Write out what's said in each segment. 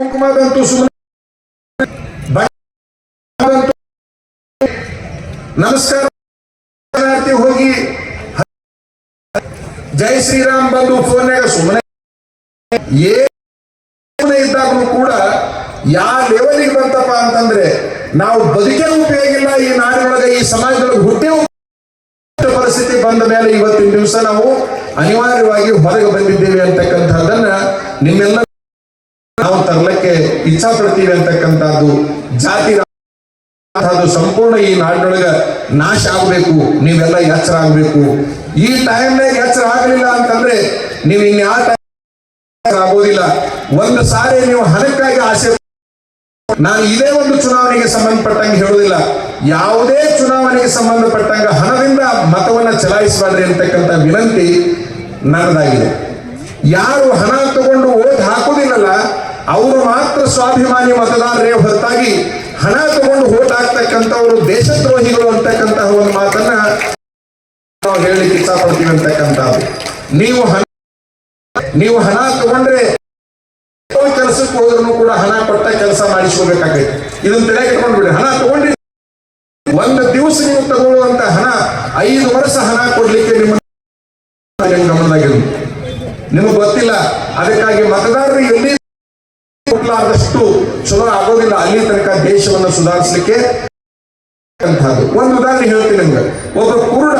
ಸುಮ್ಮನೆ ಬಣ್ಣದಂತೂ ನಮಸ್ಕಾರ ಹೋಗಿ ಜೈ ಶ್ರೀರಾಮ್ ಬಂದು ಫೋನ್ಯಾಗ ಸುಮ್ಮನೆ ಏನೇ ಇದ್ದಾಗಲೂ ಕೂಡ ಯಾವ ಲೆವೆಲಿಗೆ ಬಂತಪ್ಪ ಅಂತಂದ್ರೆ ನಾವು ಬದುಕೇ ಉಪಯೋಗ ಇಲ್ಲ ಈ ನಾಡಿನೊಳಗೆ ಈ ಸಮಾಜದೊಳಗೆ ಹುಟ್ಟೆ ಪರಿಸ್ಥಿತಿ ಬಂದ ಮೇಲೆ ಇವತ್ತಿನ ದಿವಸ ನಾವು ಅನಿವಾರ್ಯವಾಗಿ ಹೊರಗೆ ಬಂದಿದ್ದೇವೆ ಅಂತಕ್ಕಂಥದ್ದನ್ನ ನಿಮ್ಮೆಲ್ಲ ಇಚ್ಛಾ ಪಡ್ತೀವಿ ಅಂತಕ್ಕಂಥದ್ದು, ಜಾತಿ ಅದು ಸಂಪೂರ್ಣ ಈ ನಾಡಿನೊಳಗ ನಾಶ ಆಗಬೇಕು, ನೀವೆಲ್ಲ ಎಚ್ಚರ ಆಗಬೇಕು. ಈ ಟೈಮ್ನಾಗ ಎಚ್ಚರ ಆಗಲಿಲ್ಲ ಅಂತಂದ್ರೆ ನೀವು ಇನ್ಯಾವ ಟೈಮ್ ಆಗೋದಿಲ್ಲ. ಒಂದು ಸಾರಿ ನೀವು ಹಣಕ್ಕಾಗಿ ಆಸೆ ನಾನು ಇದೇ ಒಂದು ಚುನಾವಣೆಗೆ ಸಂಬಂಧಪಟ್ಟಂಗೆ ಹೇಳುವುದಿಲ್ಲ ಯಾವುದೇ ಚುನಾವಣೆಗೆ ಸಂಬಂಧಪಟ್ಟಂಗ ಹಣದಿಂದ ಮತವನ್ನ ಚಲಾಯಿಸಬಾರ್ದು ಅಂತಕ್ಕಂಥ ವಿನಂತಿ ನನ್ನದಾಗಿದೆ. ಯಾರು ಹಣ ತಗೊಂಡು ಓಟ್ ಹಾಕುದಿಲ್ಲಲ್ಲ ಅವರು ಮಾತ್ರ ಸ್ವಾಭಿಮಾನಿ ಮತದಾರರೇ ಹೊರತಾಗಿ ಹಣ ತಗೊಂಡು ಓಟ್ ಹಾಕ್ತಕ್ಕಂಥವ್ರು ದೇಶದ್ರೋಹಿಗಳು ಅಂತಕ್ಕಂತಹ ಒಂದು ಮಾತನ್ನ ನಾವು ಹೇಳಲಿಕ್ಕೆ ಇಚ್ಛಪಡ್ತೀವಿ ಅಂತಕ್ಕಂಥದ್ದು. ನೀವು ಹಣ ನೀವು ಹಣ ತಗೊಂಡ್ರೆ ಕೆಲಸಕ್ಕೆ ಹೋದ್ರೂ ಕೂಡ ಹಣ ಕೊಟ್ಟ ಕೆಲಸ ಮಾಡಿಸ್ಕೋಬೇಕಾಗೈತೆ. ಇದನ್ನ ತಲೆ ಇಟ್ಕೊಂಡ್ಬಿಡಿ ಹಣ ತಗೊಂಡ್ರಿ. ಒಂದು ದಿವಸ ನೀವು ತಗೊಳ್ಳುವಂತ ಹಣ ಐದು ವರ್ಷ ಹಣ ಕೊಡ್ಲಿಕ್ಕೆ ನಿಮ್ಮ ಗಮನದಾಗಿರು ನಿಮಗೆ ಗೊತ್ತಿಲ್ಲ. ಅದಕ್ಕಾಗಿ ಮತದಾರರು ಎಲ್ಲಿ ಕೊಡ್ಲಾರ್ದಷ್ಟು ಚಲೋ ಆಗೋದಿಲ್ಲ. ಅಲ್ಲಿ ತನಕ ದೇಶವನ್ನು ಸುಧಾರಿಸಲಿಕ್ಕೆ ಒಂದು ಉದಾಹರಣೆ ಹೇಳ್ತೀನಿ ನಿಮ್ಗೆ. ಒಬ್ಬ ಕುರುಡ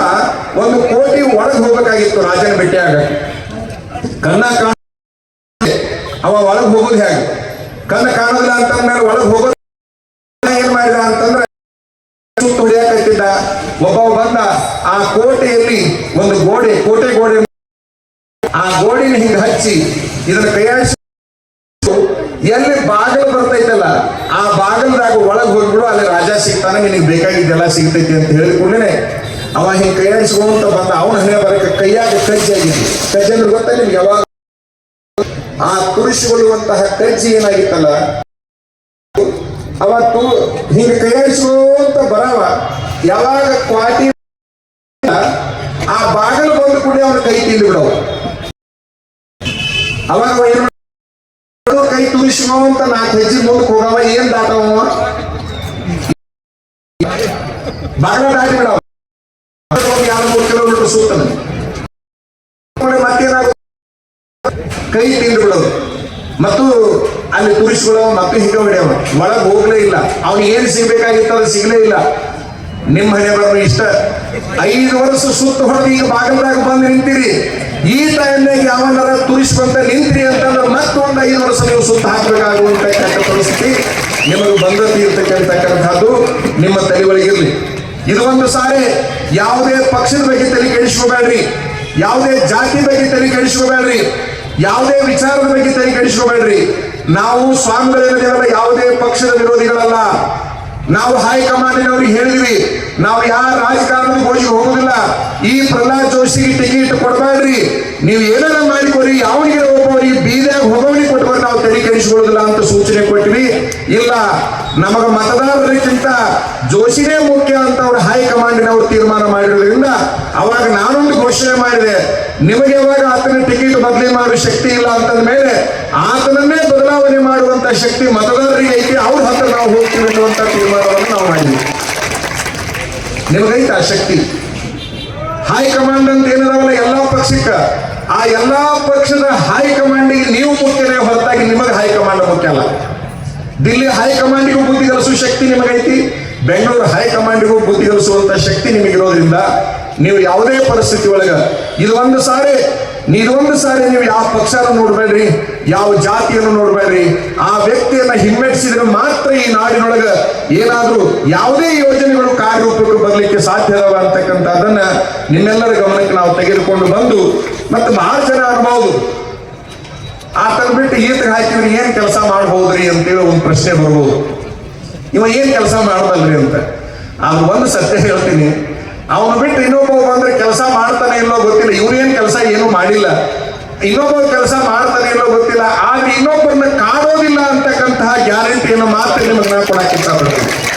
ಒಂದು ಕೋಟಿ ಒಳಗೆ ಹೋಗ್ಬೇಕಾಗಿತ್ತು, ರಾಜನ ಭೇಟಿಯಾಗ ಕಣ್ಣ ಕಾಣ ಅವ ಒಳಗೆ ಹೋಗೋದು ಹೇಗೆ? ಕಣ್ಣ ಕಾಣೋದಿಲ್ಲ ಅಂತಂದ್ಮೇಲೆ ಒಳಗೆ ಹೋಗೋದು ಏನ್ ಮಾಡಿದ ಅಂತಂದ್ರೆ ಸುತ್ತ ಹೊಡಿಯಾಕತ್ತಿದ್ದ. ಒಬ್ಬ ಬಂದ, ಆ ಕೋಟೆಯಲ್ಲಿ ಒಂದು ಗೋಡೆ, ಕೋಟೆ ಗೋಡೆ ಆ ಗೋಡಿನ ಹಿಂಗೆ ಹಚ್ಚಿ ಇದನ್ನ ಕೈಯಾಡಿಸಿ ಎಲ್ಲಿ ಬಾಗಿಲು ಬರ್ತೈತಲ್ಲ, ಆ ಬಾಗಿಲ್ದಾಗ ಒಳಗೆ ಹೋಗ್ಬಿಡು, ಅಲ್ಲಿ ರಾಜ ಸಿಗ್ತಾನೆ, ನಿನಗೆ ಬೇಕಾಗಿದ್ದೆಲ್ಲ ಸಿಗ್ತೈತಿ ಅಂತ ಹೇಳಿಕೊಂಡೇನೆ. ಅವ ಹಿಂಗೆ ಕೈಯಾಡಿಸ್ಕೊಂತ ಬಂದ, ಅವನ ಹಣೆ ಬರಕ್ಕೆ ಕೈಯಾಗ ಕಜ್ಜಿ ಆಗಿದ್ದು ಕಜ್ಜಿ ಅಂದ್ರೆ ಗೊತ್ತಾ ನಿಮ್ಗೆ ಯಾವಾಗ? ಆ ತುರಿಸಿಕೊಳ್ಳುವಂತಹ ಕಜ್ಜಿ ಏನಾಗಿತ್ತಲ್ಲ, ಅವತ್ತು ಹಿಂಗೆ ಕೈಯಾಡಿಸ್ಕೊಂತ ಬರವ. ಯಾವಾಗ ಕ್ವಾಟಿ ಆ ಬಾಗಿಲು ಬಂದು ಕೂಡ ಅವನ ಕೈ ತಿಂದು ಅವಾಗ? ತುರಿಸ್ಕೊಂತ ನಾಲ್ಕು ಹೆಜ್ಜೆ ಮುಂದಕ್ಕೆ ಹೋಗವ ಏನ್ ದಾಟವ ಬಾಗಿಲ ದಾಟಿ ಬಿಡವ ಎರಡು ಮೂರು ಕಿಲೋಮೀಟರ್ ಸುತ್ತನ ಮತ್ತೇನಾಗ ಕೈ ತಿಂದು ಬಿಡೋದು ಮತ್ತು ಅಲ್ಲಿ ತುರಿಸ್ಕೊಳ್ಳೋ ಮತ್ತು ಹಿಂಗ ಹೊಡೆಯವ ಒಳಗೆ ಹೋಗ್ಲೇ ಇಲ್ಲ. ಅವ್ನಿಗೆ ಏನು ಸಿಗ್ಬೇಕಾಗಿತ್ತು ಅದು ಸಿಗ್ಲೇ ಇಲ್ಲ. ನಿಮ್ಮ ಹಣೆ ಬರೋ ಇಷ್ಟ. ಐದು ವರ್ಷ ಸುತ್ತ ಹೊಡೆದು ಈಗ ಬಾಗಲದಾಗ ಬಂದು ನಿಂತೀರಿ. ಈ ಟೈಮ್ನಾಗ ಯಾವನಾರ ತುರಿಸ್ಕೊಂತ ನಿಂತ್ರಿ ಅಂತಂದ್ರೆ ಮತ್ತೊಂದು ಐದು ವರ್ಷ ನೀವು ಸುತ್ತ ಹಾಕಬೇಕಾಗುವಂತ ಕೆಟ್ಟ ಪರಿಸ್ಥಿತಿ. ನಿಮಗೆ ಬಂದತಿ ಇರ್ತಕ್ಕಂಥದ್ದು ನಿಮ್ಮ ತಲೆ ಒಳಗಿರ್ಲಿ ಇದು ಒಂದು ಸಾರಿ ಯಾವುದೇ ಪಕ್ಷದ ಬಗ್ಗೆ ತಲೆ ಕೆಡಿಸ್ಕೋಬೇಡ್ರಿ. ಯಾವುದೇ ಜಾತಿ ಬಗ್ಗೆ ತಲೆ ಕೆಡಿಸ್ಕೋಬೇಡ್ರಿ. ಯಾವುದೇ ವಿಚಾರದ ಬಗ್ಗೆ ತಲೆ ಕೆಡಿಸ್ಕೋಬೇಡ್ರಿ. ನಾವು ಸ್ವಾಮಿಗಳಿರೋದಿಲ್ಲ ಯಾವುದೇ ಪಕ್ಷದ ವಿರೋಧಿಗಳಲ್ಲ. ನಾವು ಹೈಕಮಾಂಡಿನವ್ರಿಗೆ ಹೇಳಿದ್ವಿ, ನಾವು ಯಾರ ರಾಜಕಾರಣದ ಹೋಗಿ ಹೋಗುದಿಲ್ಲ. ಈ ಪ್ರಹ್ಲಾದ್ ಜೋಶಿಗೆ ಟಿಕೆಟ್ ಕೊಡಬೇಡ್ರಿ. ನೀವು ಏನಾರ ಮಾಡಿಕೊರಿ, ಯಾವನಿಗೆ ಒಬ್ಬವರಿಗೆ ಬೀದಾಗ ಹೋಗೋನಿಗೆ ಕೊಟ್ಟರೆ ನಾವು ತಲೆ ಕೆಡಿಸ್ಕೊಳ್ಳೋದಿಲ್ಲ ಅಂತ ಸೂಚನೆ ಕೊಟ್ವಿ. ಇಲ್ಲ, ನಮಗ ಮತದಾರರಿಗಿಂತ ಜೋಶಿನೇ ಮುಖ್ಯ ಅಂತ ಅವ್ರು ಹೈಕಮಾಂಡಿನವರು ತೀರ್ಮಾನ ಮಾಡಿರೋದ್ರಿಂದ ಅವಾಗ ನಾನೊಂದು ಘೋಷಣೆ ಮಾಡಿದೆ, ನಿಮಗೆ ಯಾವಾಗ ಆತನ ಟಿಕೆಟ್ ಬದಲಿ ಮಾಡುವ ಶಕ್ತಿ ಇಲ್ಲ ಅಂತಂದ ಮೇಲೆ ಆತನನ್ನೇ ಬದಲಾವಣೆ ಮಾಡುವಂತ ಶಕ್ತಿ ಮತದಾರರಿಗೆ ಐತಿ, ಅವ್ರ ಹತ್ರ ನಾವು ಹೋಗ್ತೀವಿ ಅನ್ನುವಂತ ತೀರ್ಮಾನವನ್ನು ನಾವು ಮಾಡಿದ್ವಿ. ನಿಮಗೈತ ಆ ಶಕ್ತಿ ಹೈಕಮಾಂಡ್ ಅಂತ ಏನಿದಾವಲ್ಲ ಎಲ್ಲಾ ಪಕ್ಷಕ್ಕ, ಆ ಎಲ್ಲಾ ಪಕ್ಷದ ಹೈಕಮಾಂಡಿಗೆ ನೀವು ಮುಖ್ಯನೇ ಹೊರತಾಗಿ ನಿಮಗೆ ಹೈಕಮಾಂಡ್ ಮುಖ್ಯ ಅಲ್ಲ. ದಿಲ್ಲಿ ಹೈಕಮಾಂಡಿಗೂ ಬುದ್ಧಿ ಕಲಿಸುವ ಶಕ್ತಿ ನಿಮಗೈತಿ, ಬೆಂಗಳೂರು ಹೈಕಮಾಂಡಿಗೂ ಬುದ್ಧಿ ಕಲಿಸುವಂತ ಶಕ್ತಿ ನಿಮಗಿರೋದ್ರಿಂದ ನೀವು ಯಾವುದೇ ಪರಿಸ್ಥಿತಿ ಒಳಗ ಇದೊಂದು ಸಾರಿ ಇದೊಂದು ಸಾರಿ ನೀವು ಯಾವ ಪಕ್ಷನ ನೋಡ್ಬೇಡ್ರಿ, ಯಾವ ಜಾತಿಯನ್ನು ನೋಡ್ಬೇಡ್ರಿ, ಆ ವ್ಯಕ್ತಿಯನ್ನ ಹಿಮ್ಮೆಟ್ಟಿಸಿದ್ರೆ ಮಾತ್ರ ಈ ನಾಡಿನೊಳಗ ಏನಾದ್ರೂ ಯಾವುದೇ ಯೋಜನೆಗಳು ಕಾರ್ಯರೂಪಕ್ಕೆ ಬರಲಿಕ್ಕೆ ಸಾಧ್ಯ ಅದಾವ ಅಂತಕ್ಕಂಥದ್ದನ್ನ ನಿಮ್ಮೆಲ್ಲರ ಗಮನಕ್ಕೆ ನಾವು ತೆಗೆದುಕೊಂಡು ಬಂದು ಮತ್ತೆ ಬಹಳ ಜನ ಅನ್ಬಹುದು ಆತನ ಬಿಟ್ಟು ಈತ ಹಾಕಿದ್ರೆ ಏನ್ ಕೆಲಸ ಮಾಡಬಹುದ್ರಿ ಅಂತೇಳಿ ಒಂದು ಪ್ರಶ್ನೆ ಬರ್ಬೋದು. ಇವ ಏನ್ ಕೆಲಸ ಮಾಡಬಲ್ರಿ ಅಂತ. ಆದ್ರೆ ಒಂದು ಸತ್ಯ ಹೇಳ್ತೀನಿ. ಅವನು ಬಿಟ್ಟು ಇನ್ನೊಬ್ಬ ಬಂದ್ರೆ ಕೆಲಸ ಮಾಡ್ತಾನೆ ಇಲ್ಲೋ ಗೊತ್ತಿಲ್ಲ. ಇವ್ರೇನ್ ಕೆಲಸ ಏನು ಮಾಡಿಲ್ಲ. ಇನ್ನೊಬ್ಬ ಕೆಲಸ ಮಾಡ್ತಾನೆ ಇಲ್ಲೋ ಗೊತ್ತಿಲ್ಲ. ಆದ್ರೆ ಇನ್ನೊಬ್ಬರನ್ನ ಕಾಡೋದಿಲ್ಲ ಅಂತಕ್ಕಂತಹ ಗ್ಯಾರಂಟಿಯನ್ನು ಮಾತ್ರ ನಿಮಗೆ ನಾ ಕೊಡಕ್ಕೆ ಇಷ್ಟಪಡ್ತೀನಿ.